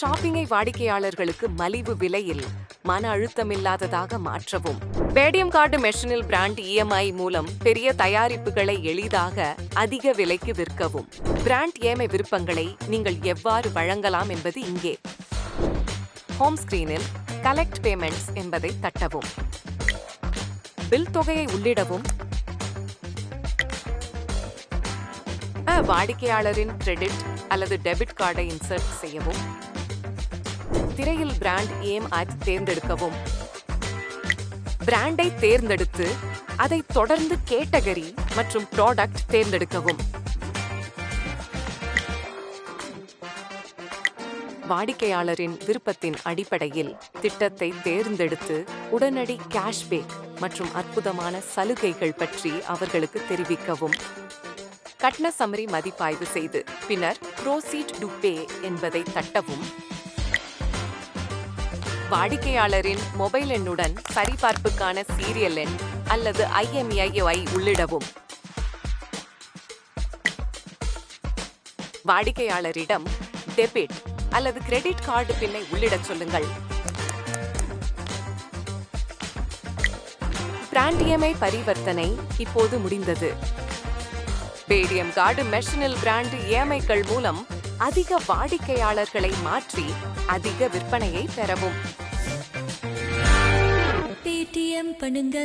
ஷாப்பிங்கை வாடிக்கையாளர்களுக்கு மலிவு விலையில் மன அழுத்தமில்லாததாக மாற்றவும். பேடிஎம் கார்டு மெஷினில் பிராண்ட் இஎம்ஐ மூலம் பெரிய தயாரிப்புகளை எளிதாக அதிக விலைக்கு விற்கவும். பிராண்ட் ஏமை விருப்பங்களை நீங்கள் எவ்வாறு வழங்கலாம் என்பது இங்கே. ஹோம் ஸ்கிரீனில் கலெக்ட் பேமெண்ட்ஸ் என்பதை தட்டவும். பில் தொகையை உள்ளிடவும். வாடிக்கையாளரின் கிரெடிட் அல்லது டெபிட் கார்டை இன்சர்ட் செய்யவும். திரையில் பிராண்ட் ஏம் அட் தேர்ந்தெடுக்கவும். பிராண்டை தேர்ந்தெடுத்து அதைத் தொடர்ந்து கேட்டகரி மற்றும் ப்ராடக்ட் தேர்ந்தெடுக்கவும். வாடிக்கையாளரின் விருப்பத்தின் அடிப்படையில் திட்டத்தை தேர்ந்தெடுத்து உடனடி கேஷ்பேக் மற்றும் அற்புதமான சலுகைகள் பற்றி அவர்களுக்கு தெரிவிக்கவும். கட்டண சமரி மதிப்பாய்வு செய்து பின்னர் ப்ரோசீட் டு பே என்பதை தட்டவும். வாடிக்கையாளரின் மொபைல் எண்ணுடன் சரிபார்ப்புக்கான சீரியல் எண் அல்லது ஐஎம்ஐஐ உள்ளிடவும். வாடிக்கையாளரிடம் டெபிட் அல்லது கிரெடிட் கார்டு பின்னை உள்ளிடச் சொல்லுங்கள். பிராண்டியமை பரிவர்த்தனை இப்போது முடிந்தது. பேடிஎம் கார்டு மெஷினில் பிராண்ட் இஎம்ஐக்கள் மூலம் அதிக வாடிக்கையாளர்களை மாற்றி அதிக விற்பனையை பெறவும். பேடிஎம் பண்ணுங்க.